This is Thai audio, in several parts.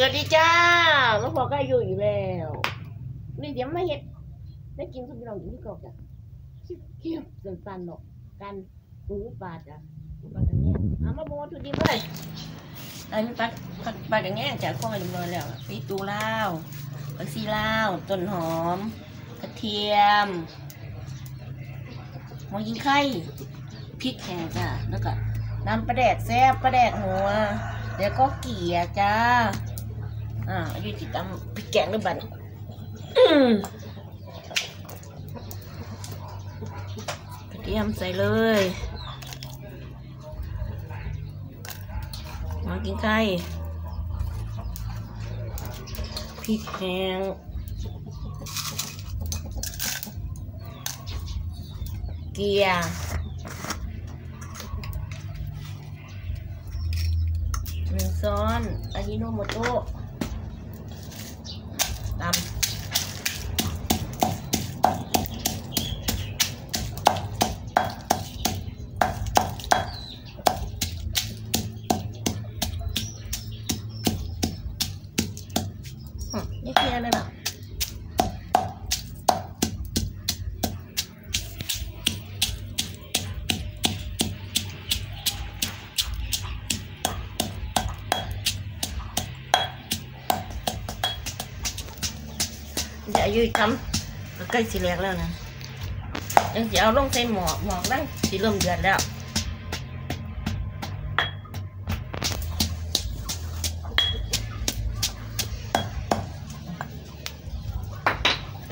สวัสดีจ้ามาพอก็อยู่อีกแล้ว นี่เดี๋ยวมาเห็ดได้กินคุณพี่น้องอยู่ที่เกจ้ะเคี่ยวสันๆเนาะกันหูปลาจ้ะหูปลากันเนี่ยเอามาบวัตถุดิบเลยอันนี้ปลาปลาปลากันเนี่ยจากข้อเรียบร้อยแล้วพริกตูลาวผักซีลาต้นหอม กระเทียมหมอยิงไข่พริกแห้งจ้ะแล้วก็น้ำปลาแดกแซ่บปลาแดกหัว แล้วก็เกี๊ยจ้า อ่าอยู่ที่ตำพริกแกงด้วยบันกระเทียมใส่เลย มากินไข่พริกแห้งเกี๊ยหนึ่งซ้อนอายิโนโมโตะำอืมนี่เคลียร์เลยนะเดี๋ยวอายุทำใ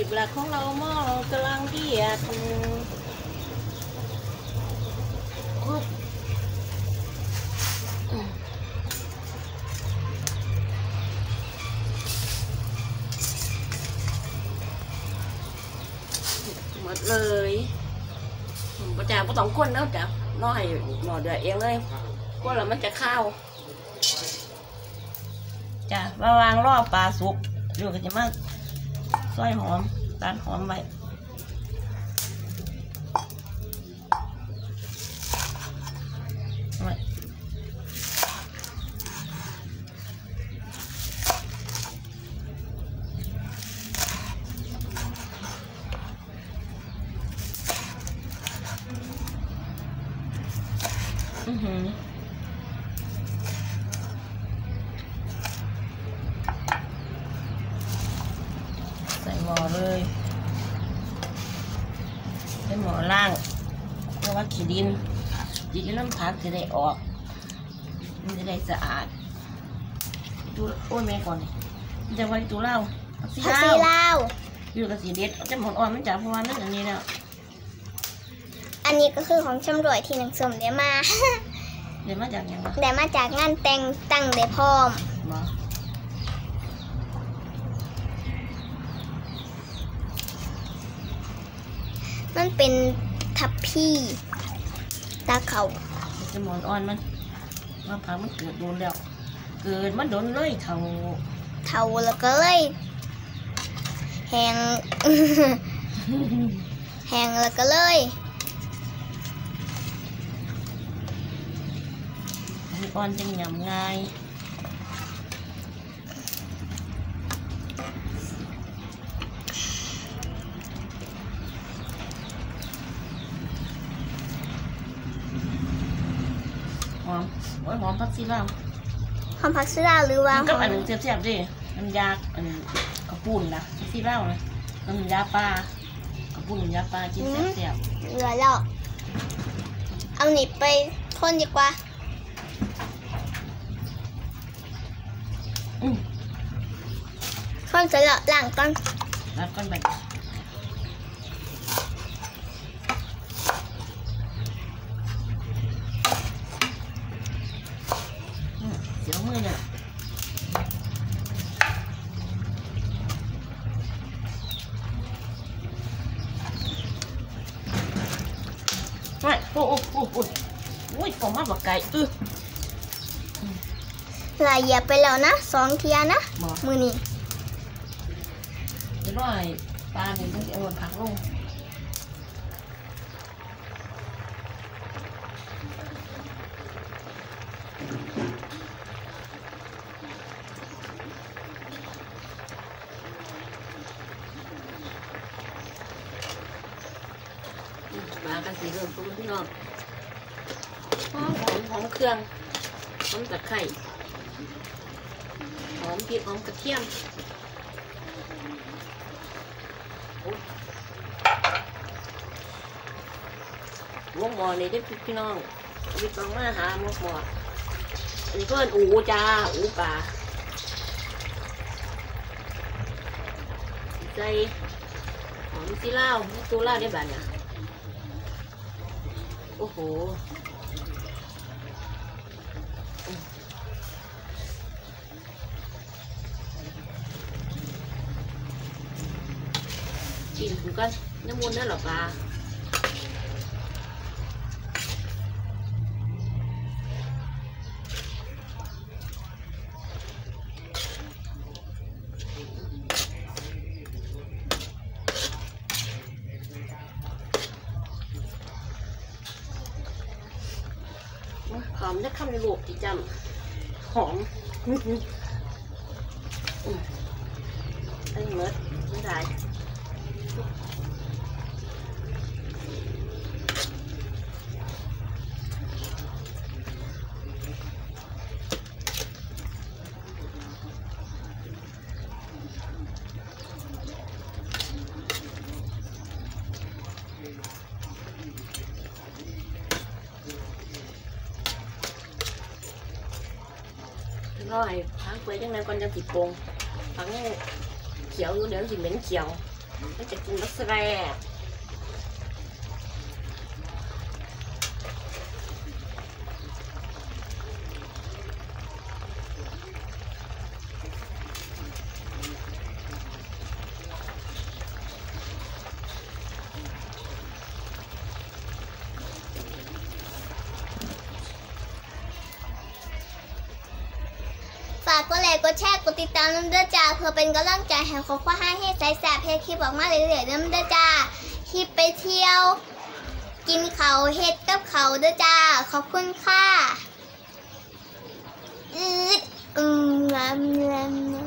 วัตถุดิบหลักของเราหม้อกำลังเดือดกุ๊บหมดเลยประจาประต้องก้นแล้วจ้ะน้อยหมอเดือดเองเลยก้นแล้วมันจะข้าวจ้ะมาวางรอบปลาสุกอยู่ก็จะมาซ อยหอมตัดหอมไว้ไว้อือหือ ใส่หม้ อเลยใส่หม้อล่างเพราะว่าขี้ดินดินน้ำผักจะได้ออก มันจะได้สะอาดดูโอ้ยแม่ก่อนนี่มันจะไว้ตัวเล่าผักซีผักลาซีวลาวอยู่กับสีเด็ดจะหมดอ่อนมันจับเพราะว่ามันอย่างนี้แล้วอันนี้ก็คือของชำรวยที่หนังสมเดี๋ยวมา เดี๋ยวมาจากหยังวะเดี๋ยวมาจากงานแต่งตั้งเดี๋ยวพร้อม มอมันเป็นทับพี่ตาเขาจะหมดอ่อนมันมาผักมันเกิดโดนแล้ว เกิดมันโดนเลยเท่าเทาแล้วก็เลยแหงแหงแล้วก็เลยอ่อนจังยำง่าย โอ้ยหอมผักซีลาวหอมผักซีลาวหรือว่ามันหกับออันมหนึงแซ่บๆดิน้ำยาอันกระปุ่นนะผักซีลาวนะน้ำยาปลากระปุ่นน้ำยาปลากินแซ่บเหลือแล้วเอาหนีบไปคนดีกว่าๆอืมคนเสร็จแล้วล้างก่อนแล้วก็แบบ giống như nè Ôi, ôi, ôi, ôi, ôi, có mắt vào cái, ừ ลายเหยียบไปแล้วนะสองเทียนะ มือนี้ เดี๋ยวหน่อยปลาหนึ่งก็จะเอาพักลง สีเริ่มสุกแล้วพี่น้องหอมหอมหอมเครื่องหอมตะไคร้หอมพริกหอมกระเทียมหมกหมอนี่ได้อพี่น้องมีกองมาหาหมกหมออันนี้ก็เป็นอูจ้าอูปลาใจหอมซีเหล้ามีตัวเหล้าได้บ้านเนี่ย โอ้โหกินผมก็น้ำมันนั่นหรอปลา ห อมได้คำในลูกจีจำหอมอื้อหืออืมไอ้เมิดไม่ได้ ร้อยพักไว้ยังไงก่อนจะติดโปงพักยังเขียวอยู่เดี๋ยวสิเหม็นเขียวมันจะกินรักแร่ ร์ กดแชร์ กดติดตามน้ำเด้อจ้าเพื่อเป็นกำลังใจให้ของข้าให้ใส่แสบเพจคลิปออกมาเรื่อยๆน้ำเด้อจ้าคลิปไปเที่ยว กินเขาเฮ็ดกับเขาเด้อจ้า ขอบคุณค่ะอืมงามงาม